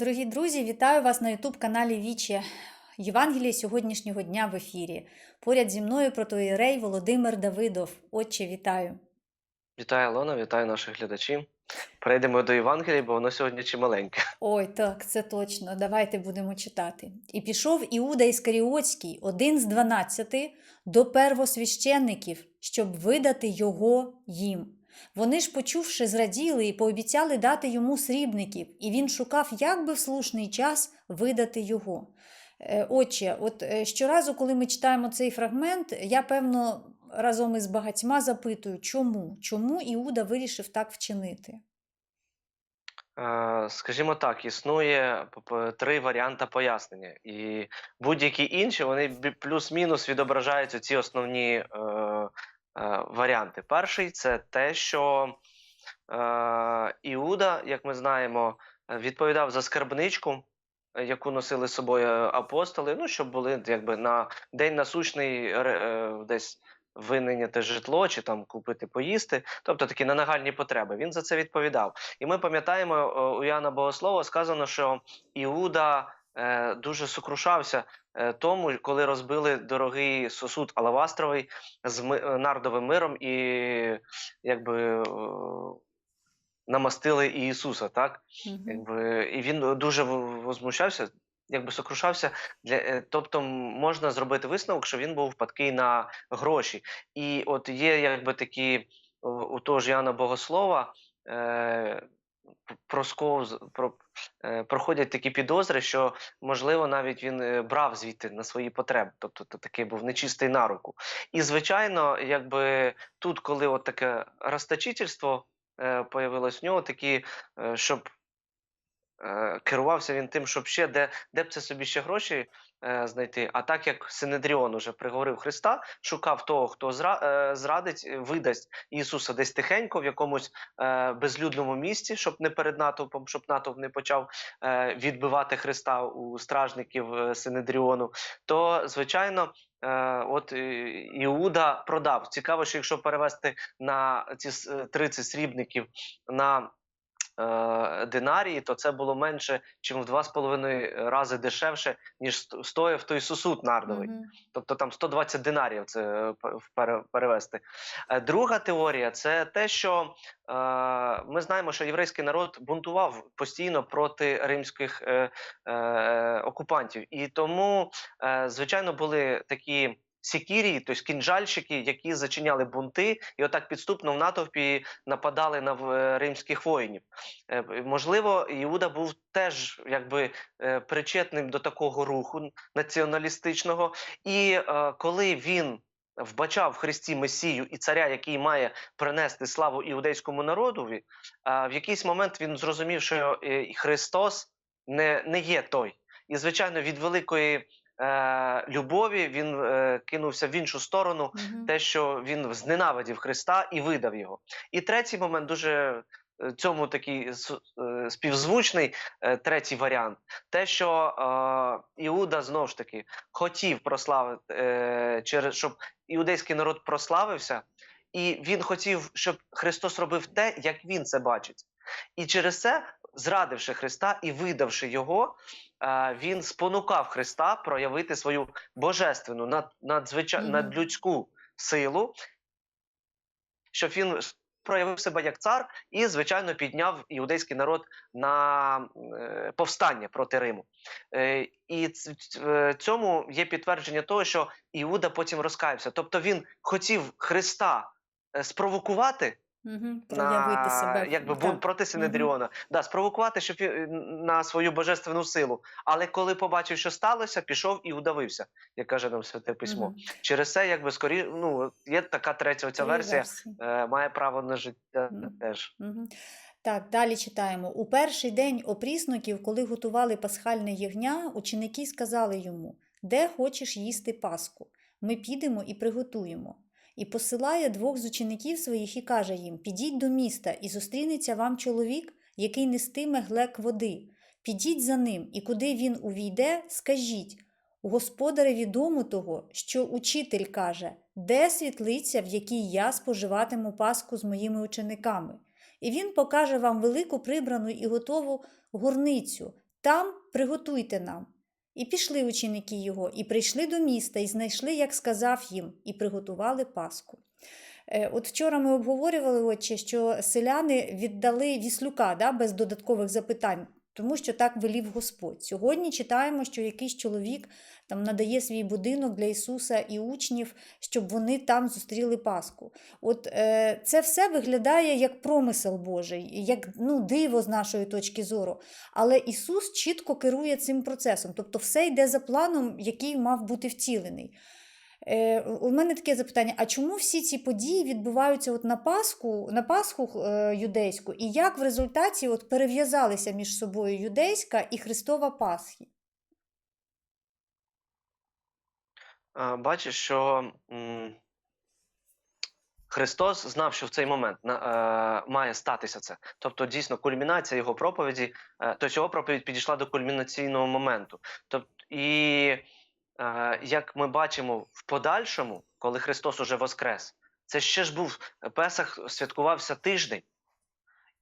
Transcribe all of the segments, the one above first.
Дорогі друзі, вітаю вас на Ютуб-каналі Вічі. Євангеліє сьогоднішнього дня в ефірі. Поряд зі мною протоїрей Володимир Давидов. Отче, вітаю. Вітаю, Лона, вітаю наших глядачів. Перейдемо до Євангелія, бо воно сьогодні чималеньке. Ой, так, це точно. Давайте будемо читати. І пішов Іуда Іскаріотський, один з дванадцяти, до первосвященників, щоб видати його їм. Вони ж, почувши, зраділи і пообіцяли дати йому срібників, і він шукав, як би в слушний час видати його. Е, Отче, от е, щоразу, коли ми читаємо цей фрагмент, я певно разом із багатьма запитую, чому? Чому Іуда вирішив так вчинити? Е, Скажімо так, існує три варіанти пояснення, і будь-які інші вони плюс-мінус відображають ці основні е, варіанти. Перший це те, що е, Іуда, як ми знаємо, е, відповідав за скарбничку, е, яку носили з собою апостоли, ну, щоб були якби на день насущний е, десь винайняти житло чи там купити поїсти, тобто такі на нагальні потреби. Він за це відповідав. І ми пам'ятаємо е, у Яна Богослова сказано, що Іуда е, дуже сокрушався е, тому, коли розбили дорогий сосуд алавастровий з е, нардовим миром і якби. е, Намастили Ісуса, так? Мгм. Якби, і він дуже возмущався, якби сокрушався. Для, е, тобто можна зробити висновок, що він був впадкий на гроші. І от є якби такі у того ж Яна Богослова. Е, п- просковз, про, е, проходять такі підозри, що можливо навіть він е, брав звідти на свої потреби, тобто то такий був нечистий на руку. І звичайно, якби тут, коли от таке розточительство е, появилось в нього, такі, е, щоб е, керувався він тим, щоб ще де, де б це собі ще гроші е, знайти. А так як Синедріон уже приговорив Христа, шукав того, хто зра, е, зрадить, е, видасть Ісуса десь тихенько в якомусь е, безлюдному місці, щоб не перед натовпом, щоб натовп не почав е, відбивати Христа у стражників е, Синедріону, то звичайно. От Іуда продав. Цікаво, що якщо перевести на ці с- е, 30 срібників на динарії, то це було менше, чим в два з половиною рази дешевше, ніж сто- стоїв той сосуд нардовий. Мгм. Тобто там 120 динарів це е, перевести. Е, Друга теорія це те, що е, ми знаємо, що єврейський народ бунтував постійно проти римських е, е, окупантів, і тому, е, звичайно, були такі. Сікірії, тобто кінжальщики, які зачиняли бунти, і отак підступно в натовпі нападали на е, римських воїнів. Е, Можливо, Іуда був теж якби е, причетним до такого руху націоналістичного, і коли він вбачав в Христі Месію і царя, який має принести славу іудейському народові, в якийсь момент він зрозумів, що Христос не, не є той. І, звичайно, від великої е, любові він е, кинувся в іншу сторону, Мгм. те, що він зненавидів Христа і видав його. І третій момент дуже е, цьому такий співзвучний третій варіант. Те, що е, Іуда знову ж таки хотів прославити е, через щоб іудейський народ прославився, і він хотів, щоб Христос робив те, як він це бачить. І через це, зрадивши Христа і видавши його, він спонукав Христа проявити свою божественну, над, надзвича... Мгм. надлюдську силу, щоб він проявив себе як цар і, звичайно, підняв іудейський народ на е, повстання проти Риму. Е, і ц- е, цьому є підтвердження того, що Іуда потім розкаявся. Тобто він хотів Христа спровокувати Проявити на, себе. якби Так. проти Синедріона, да, спровокувати, щоб е, на свою божественну силу. Але коли побачив, що сталося, пішов і удавився, як каже нам святе письмо. Мгм. Через це, якби скорі, ну є така третя оця Три версія, е, має право на життя Мгм. теж. Мгм. Так, далі читаємо. У перший день опрісноків, коли готували пасхальне ягня, ученики сказали йому: Де хочеш їсти паску? Ми підемо і приготуємо. І посилає двох з учеників своїх і каже їм: Підіть до міста, і зустрінеться вам чоловік, який нестиме глек води. Підіть за ним, і куди він увійде, скажіть. Господареві дому того, що учитель каже, де світлиця, в якій я споживатиму паску з моїми учениками. І він покаже вам велику прибрану і готову горницю. там приготуйте нам. І пішли ученики його, і прийшли до міста, і знайшли, як сказав їм, і приготували Пасху. Е, От вчора ми обговорювали, отче, що селяни віддали віслюка да, без додаткових запитань, тому що так велів Господь. Сьогодні читаємо, що якийсь чоловік там надає свій будинок для Ісуса і учнів, щоб вони там зустріли Пасху. От е, це все виглядає як промисел Божий, як ну, диво з нашої точки зору. Але Ісус чітко керує цим процесом, тобто все йде за планом, який мав бути втілений. Е, у мене таке запитання: а чому всі ці події відбуваються от на Пасху, на Пасху е, юдейську, і як в результаті от перев'язалися між собою юдейська і Христова Пасхи? Бачиш, що м, Христос знав, що в цей момент на- е, має статися це. Тобто, дійсно, кульмінація його проповіді, е, тобто його проповідь підійшла до кульмінаційного моменту. Тобто, і як ми бачимо в подальшому, коли Христос уже воскрес, це ще ж був Песах святкувався тиждень,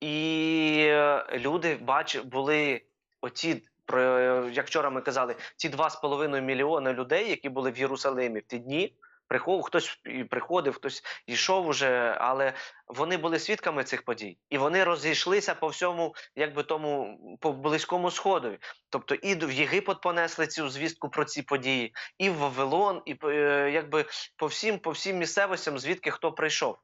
і люди бач, були оті, про як вчора ми казали, ті 2,5 мільйони людей, які були в Єрусалимі в ті дні. Прихов, хтось і приходив, хтось йшов уже, але вони були свідками цих подій, і вони розійшлися по всьому, якби тому по близькому сходу. Тобто, і в Єгипет понесли цю звістку про ці події, і в Вавилон, і е, якби по всім, по всім місцевостям, звідки хто прийшов.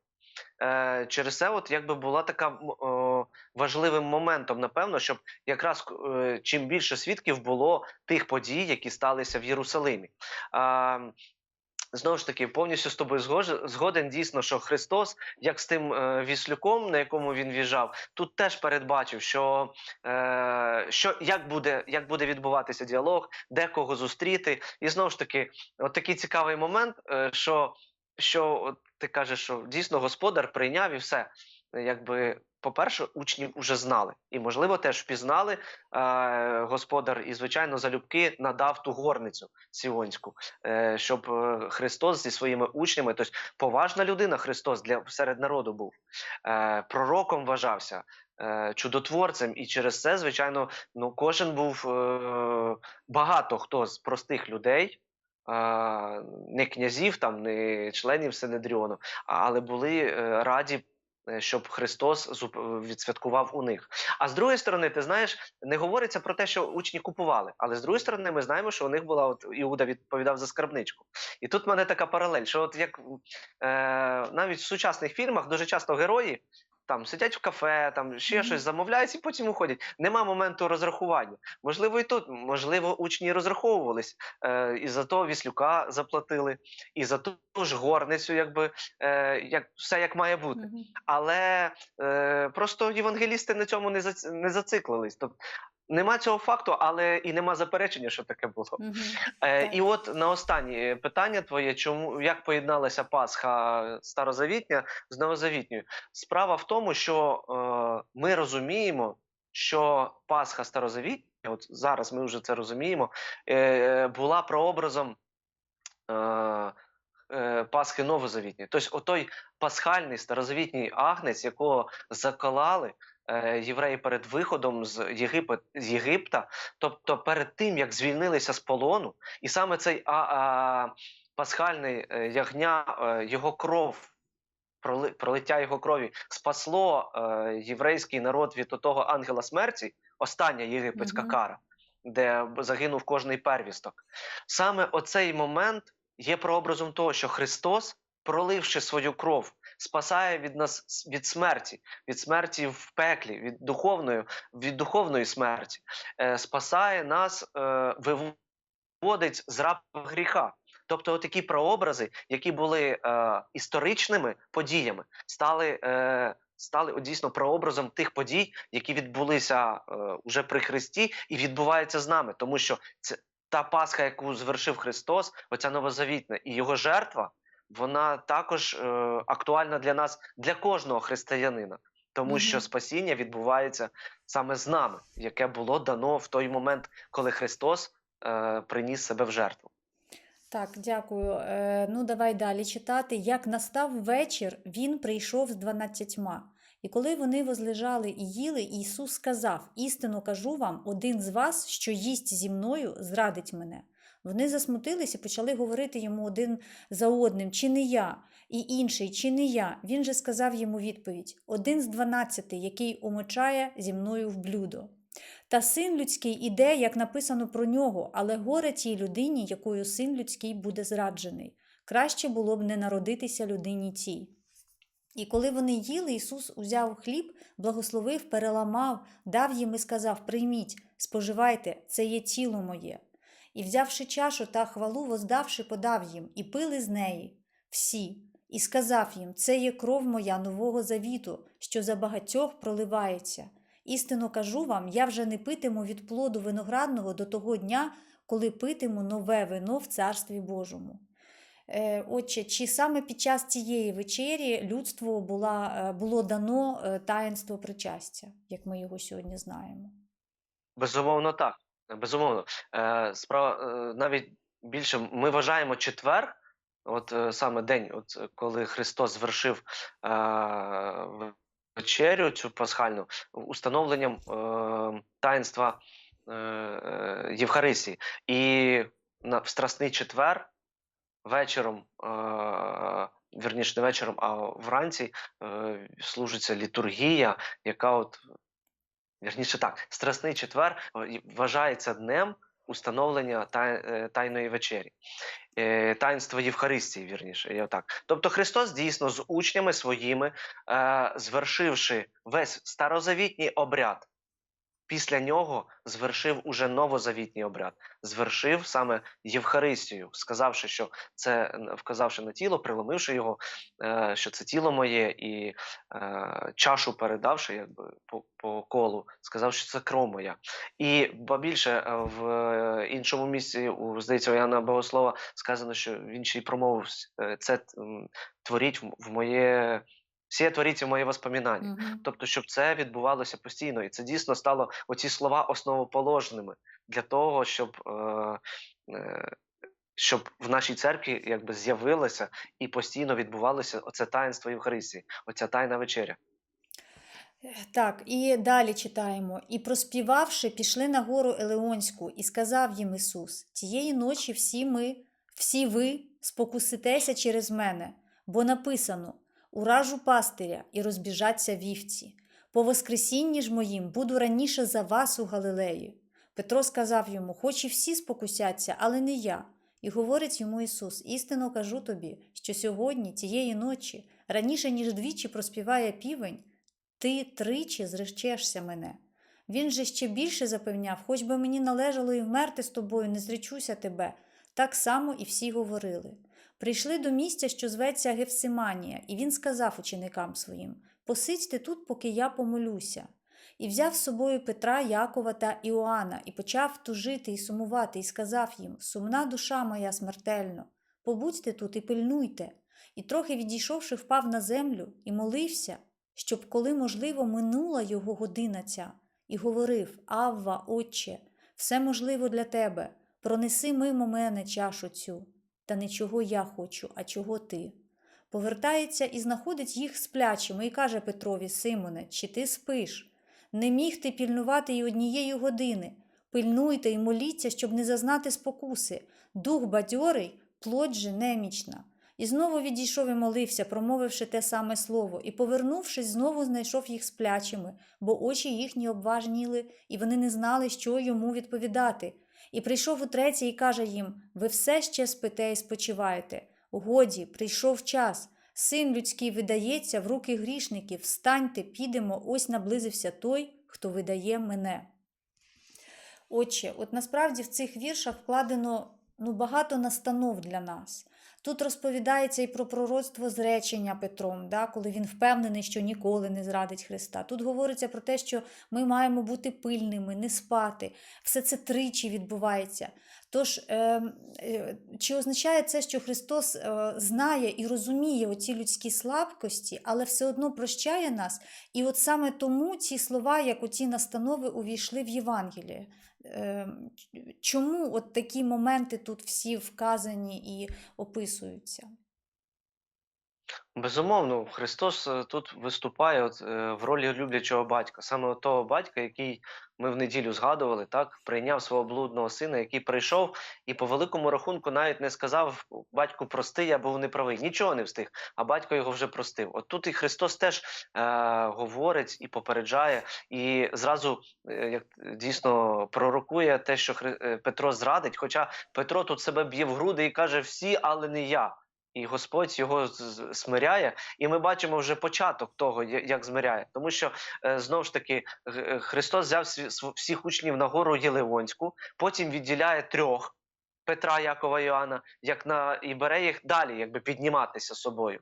Е, через це, от якби була така о, важливим моментом, напевно, щоб якраз е, чим більше свідків було тих подій, які сталися в Єрусалимі. А, Знову ж таки, повністю з тобою згоден дійсно, що Христос, як з тим е, віслюком, на якому він в'їжджав, тут теж передбачив, що, е, що як, буде, як буде відбуватися діалог, де кого зустріти. І знову ж таки, от такий цікавий момент, е, що, що от ти кажеш, що дійсно господар прийняв і все. Якби, по-перше, учні вже знали, і, можливо, теж впізнали е, господар, і, звичайно, залюбки надав ту горницю сіонську, е, щоб е, Христос зі своїми учнями, тобто поважна людина Христос для серед народу був, е, пророком вважався, е, чудотворцем, і через це, звичайно, ну кожен був е, багато хто з простих людей. е, Не князів, там, не членів Синедріону, але були раді, щоб Христос зуп- відсвяткував у них. А з другої сторони, ти знаєш, не говориться про те, що учні купували, але з другої сторони, ми знаємо, що у них була от Іуда відповідав за скарбничку. І тут в мене така паралель, що от як е, навіть в сучасних фільмах дуже часто герої. Там сидять в кафе, там ще Мгм. щось замовляють і потім уходять. Нема моменту розрахування. Можливо, і тут, можливо, учні розраховувались, е, і за то віслюка заплатили, і за ту ж горницю, якби е, як все як має бути. Мгм. Але е, просто євангелісти на цьому не, за, не зациклились. Тобто нема цього факту, але і нема заперечення, що таке було. Мгм. Е, Так. і от на останнє питання твоє, чому як поєдналася Пасха старозавітня з новозавітньою? Справа в тому, що е, ми розуміємо, що Пасха старозавітня, от зараз ми вже це розуміємо, е, була прообразом. Е, е, Пасхи новозавітньої. Тобто, отой пасхальний старозавітній агнець, якого заколали е, євреї перед виходом з, Єгипет, з Єгипта, тобто перед тим, як звільнилися з полону, і саме цей а, а, пасхальний е, ягня, е, його кров. Пролиття його крові спасло е, єврейський народ від того ангела смерті, остання єгипетська Мгм. кара, де загинув кожний первісток. Саме оцей момент є прообразом того, що Христос, проливши свою кров, спасає від нас від смерті, від смерті в пеклі, від духовної, від духовної смерті, е, спасає нас, е, виводить з рабства гріха. Тобто, такі прообрази, які були е, історичними подіями, стали. Е, Стали дійсно прообразом тих подій, які відбулися е, уже при Христі, і відбуваються з нами, тому що це та Пасха, яку звершив Христос, оця новозавітна, і його жертва, вона також е, актуальна для нас, для кожного християнина, тому Мгм. що спасіння відбувається саме з нами, яке було дано в той момент, коли Христос е, приніс себе в жертву. Так, дякую. Е, ну, давай далі читати. Як настав вечір, він прийшов з дванадцятьма. І коли вони возлежали і їли, Ісус сказав: Істину кажу вам, один з вас, що їсть зі мною, зрадить мене. Вони засмутились і почали говорити йому один за одним, чи не я, і інший, чи не я. Він же сказав йому відповідь: один з дванадцяти, який омочає зі мною в блюдо. Та син людський іде, як написано про нього, але горе тій людині, якою син людський буде зраджений. Краще було б не народитися людині тій. І коли вони їли, Ісус узяв хліб, благословив, переламав, дав їм і сказав: Прийміть, споживайте, це є тіло моє. І, взявши чашу та хвалу, воздавши, подав їм, і пили з неї всі, і сказав їм: Це є кров моя нового завіту, що за багатьох проливається. Істинно кажу вам, я вже не питиму від плоду виноградного до того дня, коли питиму нове вино в Царстві Божому. Е, Отче, чи саме під час цієї вечері людству була, е, було дано е, таїнство причастя, як ми його сьогодні знаємо? Безумовно, так. Безумовно. Е, справа е, навіть більше ми вважаємо четвер, от е, саме день, от е, коли Христос звершив е, вечерю цю пасхальну, установленням е, таїнства е, е, Євхаристії. І на в Страсний четвер вечором, е, вірніше, не вечором, а вранці е, служиться літургія, яка от Вірніше так, Страсний четвер е, вважається днем установлення тай- е, Тайної вечері, таїнство таїнства Євхаристії, вірніше. так. Тобто Христос дійсно з учнями своїми, е, звершивши весь старозавітній обряд, після нього звершив уже новозавітній обряд, звершив саме Євхаристію, сказавши, що це вказавши на тіло, приломивши його, е, що це тіло моє, і е, чашу передавши, якби по, по колу, сказав, що це кров моя. І ба більше е, в іншому місці, у здається, у Яна Богослова сказано, що він ще й промовив це творіть в моє. Всі творіть в моє воспоминання. Мгм. Тобто, щоб це відбувалося постійно, і це дійсно стало оці слова основоположними для того, щоб, е, е, щоб в нашій церкві якби з'явилося і постійно відбувалося оце таїнство Євхаристії, оця тайна вечеря. Так, і далі читаємо. І проспівавши, пішли на гору Елеонську, і сказав їм Ісус: Тієї ночі всі ми, всі ви спокуситеся через мене, бо написано: уражу пастиря і розбіжаться вівці. По воскресінні ж моїм буду раніше за вас у Галилеї. Петро сказав йому: Хоч і всі спокусяться, але не я. І говорить йому Ісус: істинно кажу тобі, що сьогодні, тієї ночі, раніше ніж двічі проспіває півень, ти тричі зречешся мене. Він же ще більше запевняв, хоч би мені належало і вмерти з тобою, не зречуся тебе. Так само і всі говорили. Прийшли до місця, що зветься Гефсиманія, і він сказав ученикам своїм: Посидьте тут, поки я помолюся. І взяв з собою Петра, Якова та Іоанна, і почав тужити і сумувати, і сказав їм: Сумна душа моя смертельно, побудьте тут і пильнуйте. І трохи відійшовши, впав на землю і молився, щоб, коли можливо, минула його година ця, і говорив: Авва, Отче, все можливо для тебе, пронеси мимо мене чашу цю, та не чого я хочу, а чого ти. Повертається і знаходить їх сплячими і каже Петрові: Симоне, чи ти спиш? Не міг ти пільнувати й однієї години. Пильнуйте і моліться, щоб не зазнати спокуси. Дух бадьорий, плоть же немічна. І знову відійшов і молився, промовивши те саме слово, і, повернувшись, знову знайшов їх сплячими, бо очі їхні обважніли, і вони не знали, що йому відповідати. І прийшов утретє і каже їм: Ви все ще спите і спочиваєте. Годі, прийшов час. Син людський видається в руки грішників. Встаньте, підемо, ось наблизився той, хто видає мене. Отче, от насправді в цих віршах вкладено ну, багато настанов для нас. Тут розповідається і про пророцтво зречення Петром, да, коли він впевнений, що ніколи не зрадить Христа. Тут говориться про те, що ми маємо бути пильними, не спати. Все це тричі відбувається. Тож, е, е, чи означає це, що Христос е, знає і розуміє оці людські слабкості, але все одно прощає нас? І от саме тому ці слова, як оці настанови, увійшли в Євангеліє. Е, чому от такі моменти тут всі вказані і описуються? Безумовно, Христос е, тут виступає от, е, в ролі люблячого батька, саме того батька, який ми в неділю згадували, так, прийняв свого блудного сина, який прийшов і по великому рахунку навіть не сказав батьку прости, я був неправий. Нічого не встиг, а батько його вже простив. От тут і Христос теж е, говорить і попереджає, і зразу е, як дійсно пророкує те, що Хри... е, Петро зрадить. Хоча Петро тут себе б'є в груди і каже: всі, але не я. І Господь його смиряє, і ми бачимо вже початок того, як змиряє. Тому що е, знову ж таки е, Христос взяв всіх учнів на гору Єливонську, потім відділяє трьох Петра, Якова Іоанна, як на і бере їх далі, якби підніматися собою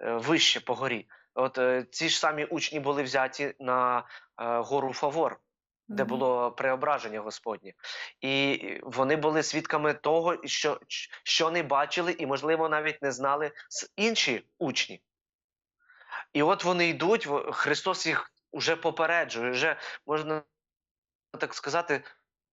е, вище по горі. От ці ж самі учні були взяті на гору Фавор, де було преображення Господнє, і вони були свідками того, що, що не бачили, і можливо навіть не знали інші учні. І от вони йдуть, Христос їх вже попереджує, вже можна так сказати,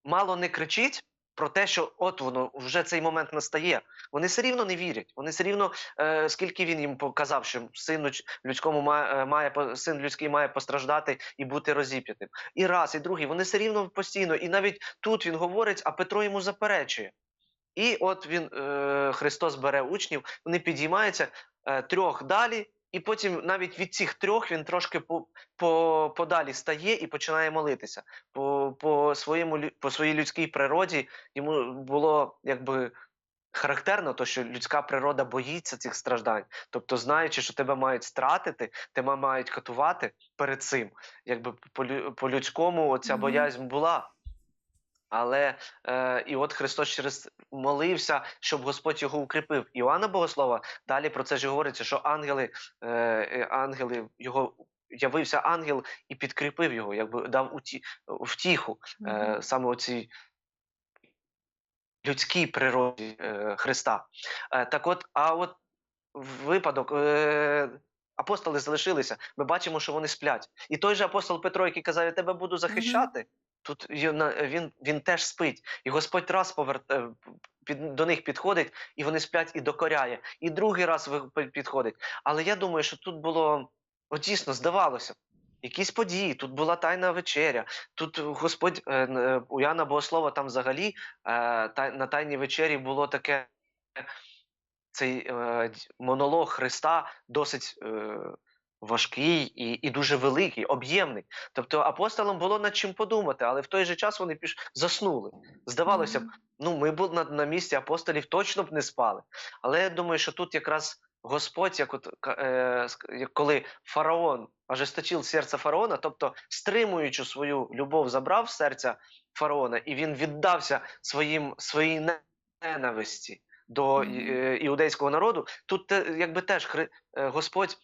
мало не кричить про те, що от воно вже цей момент настає. Вони все рівно не вірять. Вони все рівно, е, скільки він їм показав, що сину ч- людському має, е, має син людський має постраждати і бути розіп'ятим. І раз, і другий. Вони все рівно постійно. І навіть тут він говорить, а Петро йому заперечує. І от він е, Христос бере учнів, вони підіймаються е, трьох далі, і потім навіть від цих трьох він трошки по, по, подалі стає і починає молитися. По, по, своєму, по своїй людській природі йому було якби. Характерно, то що людська природа боїться цих страждань, тобто, знаючи, що тебе мають стратити, тебе мають катувати перед цим. Якби по, по людському оця Мгм. боязнь була. Але е, і от Христос через молився, щоб Господь його укріпив. Іоанна Богослова далі про це ж говориться, що ангели, е, е, ангели його явився ангел і підкріпив його, якби дав уті, втіху е, Мгм. саме оцій людській природі е, Христа. Е, так от, а от випадок. Е, Апостоли залишилися. Ми бачимо, що вони сплять. І той же апостол Петро, який казав, я тебе буду захищати. Тут й- на- він, він теж спить. І Господь раз поверт, е, під, до них підходить, і вони сплять і докоряє. І другий раз підходить. Але я думаю, що тут було от дійсно здавалося. Якісь події, тут була тайна вечеря. Тут Господь е, е, у Яна Богослова там взагалі на тайній вечері було таке цей монолог Христа досить важкий і, і дуже великий, об'ємний. Тобто апостолам було над чим подумати, але в той же час вони піш... заснули. Здавалося б, ну ми б на, на місці апостолів точно б не спали. Але я думаю, що тут якраз Господь, як от е, коли фараон ожесточив серце фараона, тобто стримуючи свою любов, забрав серця фараона, і він віддався своїм своїй ненависті до е, іудейського народу. Тут якби теж е, Господь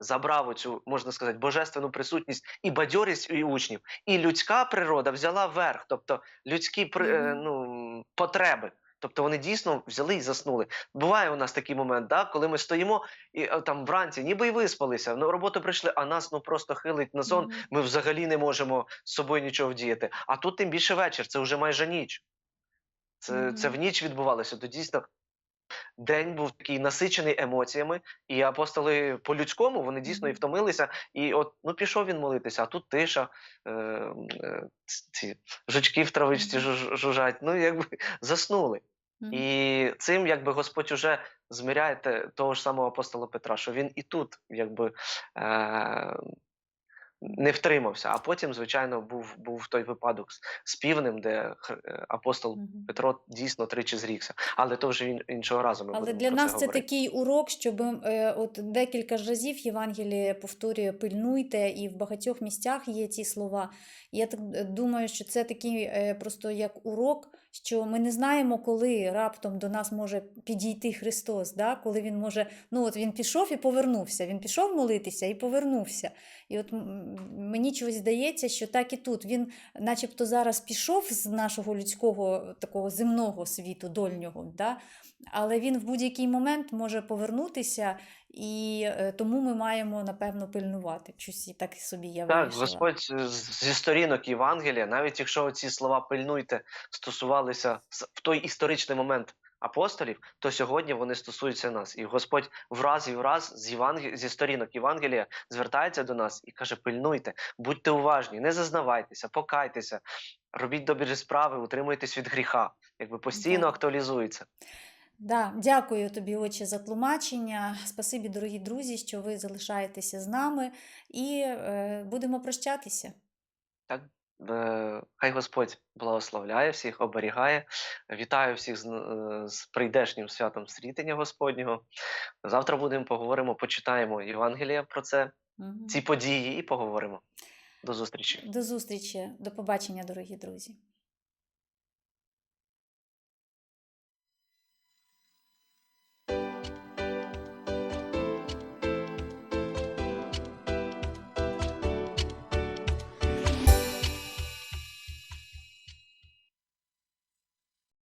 забрав оцю, можна сказати, божественну присутність і бадьорість у учнів, і людська природа взяла верх, тобто людські при- е, ну, потреби. Тобто вони дійсно взяли і заснули. Буває у нас такий момент, да, коли ми стоїмо і е, там вранці, ніби й виспалися, на роботу прийшли, а нас ну просто хилить на сон. Мгм. Ми взагалі не можемо з собою нічого вдіяти. А тут тим більше вечір, це вже майже ніч. Це, це в ніч відбувалося. То дійсно день був такий насичений емоціями, і апостоли по-людському вони дійсно і втомилися. І от ну пішов він молитися, а тут тиша, е, е, ці жучки в травичці жуж- жужжать. Ну якби заснули. І цим якби Господь уже зміряє того ж самого апостола Петра, що він і тут якби е, не втримався. А потім, звичайно, був, був той випадок з, півнем, де е, апостол Мгм. Петро дійсно тричі зрікся. Але то вже іншого разу ми Але для нас це це такий урок, щоб е, от декілька ж разів Євангеліє повторює пильнуйте, і в багатьох місцях є ці слова. Я так е, думаю, що це такий е, просто як урок, що ми не знаємо, коли раптом до нас може підійти Христос, да? коли він може, ну от він пішов і повернувся. Він пішов молитися і повернувся. І от мені чогось здається, що так і тут він, начебто, зараз пішов з нашого людського такого земного світу, дольнього, да? але він в будь-який момент може повернутися, і е, тому ми маємо, напевно, пильнувати. І так собі я Так. Господь зі сторінок Євангелія, навіть якщо ці слова пильнуйте стосувалися в той історичний момент апостолів, то сьогодні вони стосуються нас. І Господь враз і враз з Євангел... зі сторінок Євангелія звертається до нас і каже: пильнуйте, будьте уважні, не зазнавайтеся, покайтеся, робіть добрі справи, утримуйтесь від гріха. Якби постійно Так. актуалізується. Да, дякую тобі, отче, за тлумачення. Спасибі, дорогі друзі, що ви залишаєтеся з нами і е, будемо прощатися. Так, хай Господь благословляє всіх, оберігає. Вітаю всіх з, е, з прийдешнім святом Срітення Господнього. Завтра будемо поговоримо, почитаємо Євангелія про це, угу. ці події і поговоримо. До зустрічі. До зустрічі, до побачення, дорогі друзі.